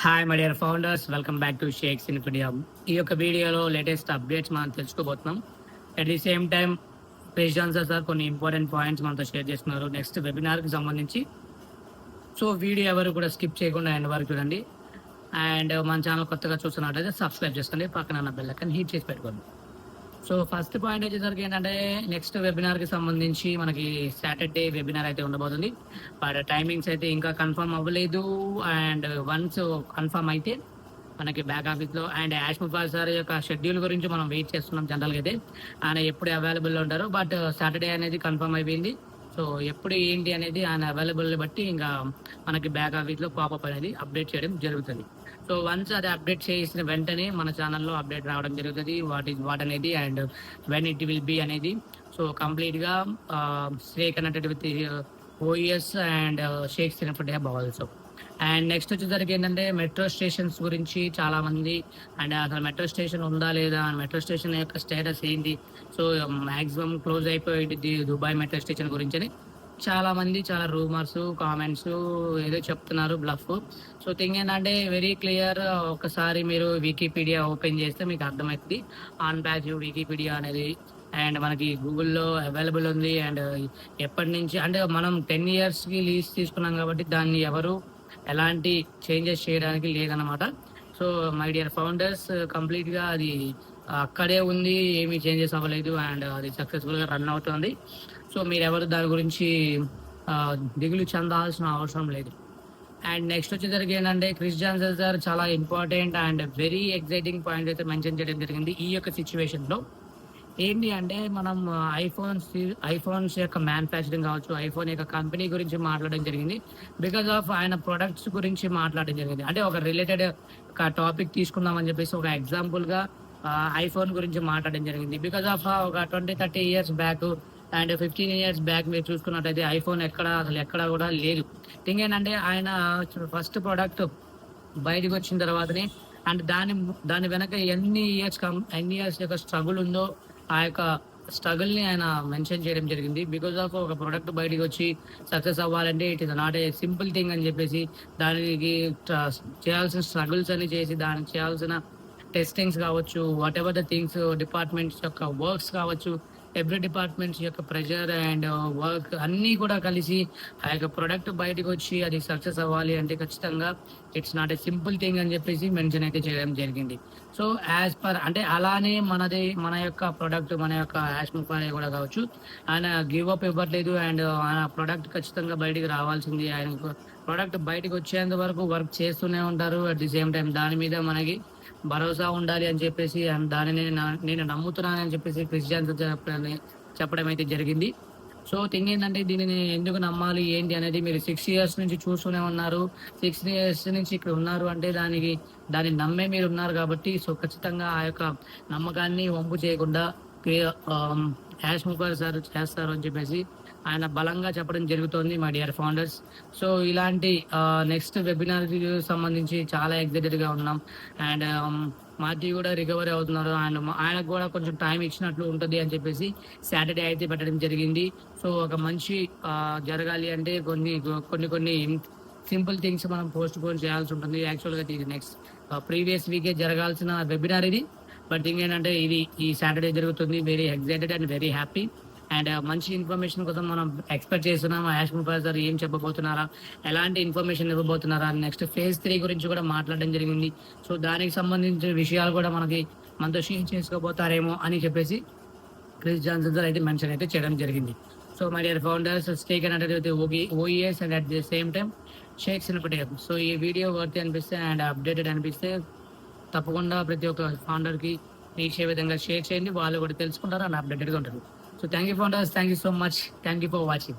Hi my dear founders welcome back to shakes in India ఈ యొక్క వీడియోలో latest updates మనం తెలుసుకోబోతున్నాం. అట్ ది సేమ్ టైం ప్రెసిడెన్సర్ సార్ కొన్ని ఇంపార్టెంట్ పాయింట్స్ మనతో షేర్ చేస్తున్నారు. నెక్స్ట్ వెబినార్కి సంబంధించి. సో వీడియో ఎవరు కూడా స్కిప్ చేయకుండా ఎండ్ వరకు చూడండి. అండ్ మన ఛానల్ కొత్తగా చూస్తున్నట్లయితే సబ్స్క్రైబ్ చేసుకోండి. పక్కన ఉన్న బెల్ ఐకాన్ చేసి పెట్టుకోండి. సో ఫస్ట్ పాయింట్ వచ్చేసరికి ఏంటంటే నెక్స్ట్ వెబినార్కి సంబంధించి మనకి సాటర్డే వెబినార్ అయితే ఉండబోతుంది. బట్ టైమింగ్స్ అయితే ఇంకా కన్ఫర్మ్ అవ్వలేదు. అండ్ వన్స్ కన్ఫర్మ్ అయితే మనకి బ్యాక్ ఆఫీస్లో అండ్ యాష్ ముఫాజ్ సార్ యొక్క షెడ్యూల్ గురించి మనం వెయిట్ చేస్తున్నాం జనరల్గా అయితే. ఆయన ఎప్పుడు అవైలబుల్ ఉంటారు బట్ సాటర్డే అనేది కన్ఫర్మ్ అయిపోయింది. సో ఎప్పుడు ఏంటి అనేది ఆయన అవైలబుల్ బట్టి ఇంకా మనకి బ్యాక్ ఆఫీస్లో పాపప్ అనేది అప్డేట్ చేయడం జరుగుతుంది. సో వన్స్ అది అప్డేట్ చేసిన వెంటనే మన ఛానల్లో అప్డేట్ రావడం జరుగుతుంది. వాట్ ఈస్ వాట్ అనేది and when it will be అనేది. సో కంప్లీట్గా stay connected with OS and shakes info hub also and next వచ్చేసరికి ఏంటంటే మెట్రో స్టేషన్స్ గురించి చాలా మంది అండ్ అసలు మెట్రో స్టేషన్ ఉందా లేదా మెట్రో స్టేషన్ యొక్క స్టేటస్ ఏంటి? సో మ్యాక్సిమం క్లోజ్ అయిపోయింది దుబాయ్ మెట్రో స్టేషన్ గురించి చాలా మంది చాలా రూమర్స్ కామెంట్స్ ఏదో చెప్తున్నారు బ్లఫ్. సో థింగ్ ఏంటంటే వెరీ క్లియర్ ఒకసారి మీరు వికీపీడియా ఓపెన్ చేస్తే మీకు అర్థమవుతుంది ఆన్ ప్యాచ్ వికీపీడియా అనేది అండ్ మనకి గూగుల్లో అవైలబుల్ ఉంది. అండ్ ఎప్పటి నుంచి అంటే మనం టెన్ ఇయర్స్కి లీజ్ తీసుకున్నాం కాబట్టి దాన్ని ఎవరు ఎలాంటి చేంజెస్ చేయడానికి లేదనమాట సో మై డియర్ ఫౌండర్స్ కంప్లీట్గా అది అక్కడే ఉంది. ఏమీ చేంజెస్ అవ్వలేదు. అండ్ అది సక్సెస్ఫుల్గా రన్ అవుతుంది. సో మీరెవరు దాని గురించి దిగులు చెందాల్సిన అవసరం లేదు. అండ్ నెక్స్ట్ వచ్చేసరికి ఏంటంటే క్రిస్ జాన్సన్ సార్ చాలా important and very exciting point అయితే మెన్షన్ చేయడం జరిగింది ఈ యొక్క సిచ్యువేషన్లో. ఏంటి అంటే మనం ఐఫోన్స్ ఐఫోన్స్ యొక్క మ్యానుఫ్యాక్చరింగ్ కావచ్చు ఐఫోన్ యొక్క కంపెనీ గురించి మాట్లాడడం జరిగింది. బికాస్ ఆఫ్ ఆయన ప్రొడక్ట్స్ గురించి మాట్లాడడం జరిగింది. అంటే ఒక రిలేటెడ్ ఒక టాపిక్ తీసుకుందామని చెప్పేసి ఒక ఎగ్జాంపుల్గా ఐఫోన్ గురించి మాట్లాడడం జరిగింది. బికాస్ ఆఫ్ ఒక twenty thirty years back and fifteen years back మీరు చూసుకున్నట్టయితే ఐఫోన్ ఎక్కడ అసలు ఎక్కడ కూడా లేదు. థింగ్ ఏంటంటే ఆయన ఫస్ట్ ప్రోడక్ట్ బయటకు వచ్చిన తర్వాతనే అండ్ దాని దాని వెనక ఎన్ని ఇయర్స్ కం ఎన్ని ఇయర్స్ యొక్క స్ట్రగుల్ ఉందో ఆ యొక్క స్ట్రగుల్ని ఆయన మెన్షన్ చేయడం జరిగింది. బికాస్ ఆఫ్ ఒక ప్రోడక్ట్ బయటికి వచ్చి సక్సెస్ అవ్వాలంటే it is not a simple thing అని చెప్పేసి దానికి చేయాల్సిన స్ట్రగుల్స్ అని చేసి దానికి చేయాల్సిన టెస్టింగ్స్ కావచ్చు whatever the things departments యొక్క వర్క్స్ కావచ్చు ఎవ్రీ డిపార్ట్మెంట్స్ యొక్క ప్రెషర్ అండ్ వర్క్ అన్నీ కూడా కలిసి ఆ యొక్క ప్రొడక్ట్ బయటకు వచ్చి అది సక్సెస్ అవ్వాలి అంటే ఖచ్చితంగా it's not a simple thing అని చెప్పేసి మెన్షన్ అయితే చేయడం జరిగింది. సో యాజ్ పర్ అంటే అలానే మనది మన యొక్క ప్రొడక్ట్ మన యొక్క యాష్ ముఫానే కూడా కావచ్చు. ఆయన గివ్ అప్ ఇవ్వట్లేదు అండ్ uh, ఆయన ప్రొడక్ట్ ఖచ్చితంగా బయటికి రావాల్సింది. ఆయన ప్రొడక్ట్ బయటకు వచ్చేంత వరకు వర్క్ చేస్తూనే ఉంటారు. అట్ ది సేమ్ టైం దాని మీద మనకి భరోసా ఉండాలి అని చెప్పేసి దానిని నేను నమ్ముతున్నాను అని చెప్పేసి క్రిస్టియన్స్ చెప్పడం చెప్పడం అయితే జరిగింది. సో థింగ్ ఏంటంటే దీనిని ఎందుకు నమ్మాలి ఏంటి అనేది మీరు సిక్స్ ఇయర్స్ నుంచి చూస్తూనే ఉన్నారు. సిక్స్ ఇయర్స్ నుంచి ఇక్కడ ఉన్నారు అంటే దానికి దాన్ని నమ్మే మీరు ఉన్నారు కాబట్టి సో ఖచ్చితంగా ఆ యొక్క నమ్మకాన్ని వంపు చేయకుండా యాష్ ముఖర్ సార్ చేస్తారు అని చెప్పేసి ఆయన బలంగా చెప్పడం జరుగుతోంది మా డియర్ ఫౌండర్స్. సో ఇలాంటి నెక్స్ట్ వెబినార్ సంబంధించి చాలా ఎగ్జైటెడ్గా ఉన్నాం. అండ్ మాది కూడా రికవరీ అవుతున్నారు. అండ్ ఆయనకు కూడా కొంచెం టైం ఇచ్చినట్లు ఉంటుంది అని చెప్పేసి సాటర్డే అయితే పెట్టడం జరిగింది. సో ఒక మంచి జరగాలి అంటే కొన్ని కొన్ని కొన్ని సింపుల్ థింగ్స్ మనం పోస్ట్ పోన్ చేయాల్సి ఉంటుంది. యాక్చువల్గా ఇది నెక్స్ట్ ప్రీవియస్ వీకే జరగాల్సిన వెబినార్ ఇది. బట్ థింగ్ ఏంటంటే ఇది ఈ సాటర్డే జరుగుతుంది. Very excited and very happy. And మంచి ఇన్ఫర్మేషన్ కోసం మనం ఎక్స్పెక్ట్ చేస్తున్నాం. యాష్ ముఫాజ్ సార్ ఏం చెప్పబోతున్నారా? ఎలాంటి ఇన్ఫర్మేషన్ ఇవ్వబోతున్నారా? నెక్స్ట్ ఫేజ్ త్రీ గురించి కూడా మాట్లాడడం జరిగింది. సో దానికి సంబంధించిన విషయాలు కూడా మనకి మనతో షేర్ చేసుకోబోతారేమో అని చెప్పేసి క్రిస్ జాన్సన్ సార్ అయితే మెన్షన్ అయితే చేయడం జరిగింది. So my dear founders stay connected with OES and at the same time shake సినిపటేప్ so ఈ వీడియో వర్తి అనిపిస్తే అండ్ అప్డేటెడ్ అనిపిస్తే తప్పకుండా ప్రతి ఒక్క ఫౌండర్కి రీచ్ అయ్యే విధంగా షేర్ చేయండి. వాళ్ళు కూడా తెలుసుకుంటారు అండ్ అప్డేటెడ్గా ఉంటారు. So thank you, founders. Thank you so much. Thank you for watching.